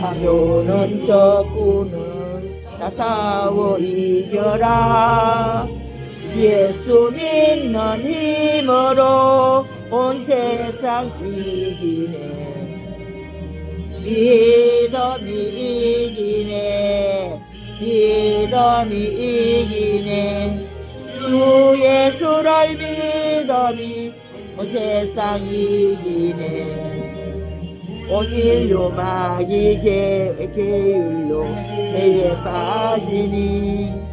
악요는 적구는 다 싸워 이겨라. 예수 믿는 힘으로 온 세상 이기네. 믿음이 이기네. 믿음이 이기네. 주 예수를 믿음이 온 세상 이기네 온 인류 마귀 개, 계율로 해에 빠지니.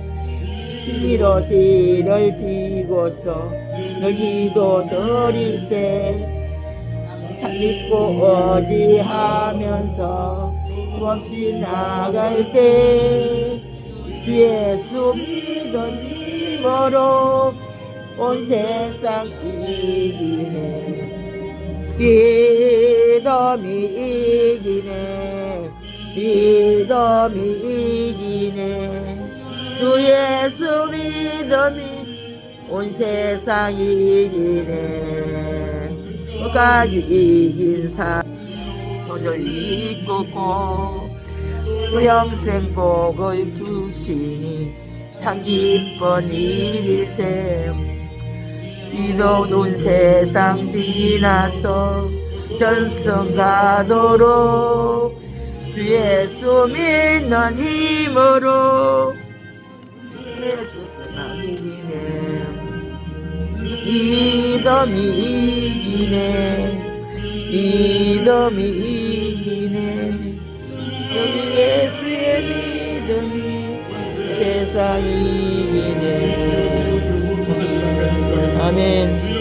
힘으로 뒤를 기도 드리세 참 믿고 어지하면서 없이 나갈 때 예수 믿은 힘으로 온 세상 이기네 믿음이 이기네. 믿음이 이기네. 주 예수 믿음이 온 세상 이기네. 끝까지 이긴 사 오늘 이끄고 영생 복을 주시니 참 기쁜 일일세. 이도는 세상 지나서 전성 가도록 주 예수 믿는 힘으로 이기네 믿음이 이기네. 믿음이 이기네. 여기 예수의 믿음이 세상 이기네. 아멘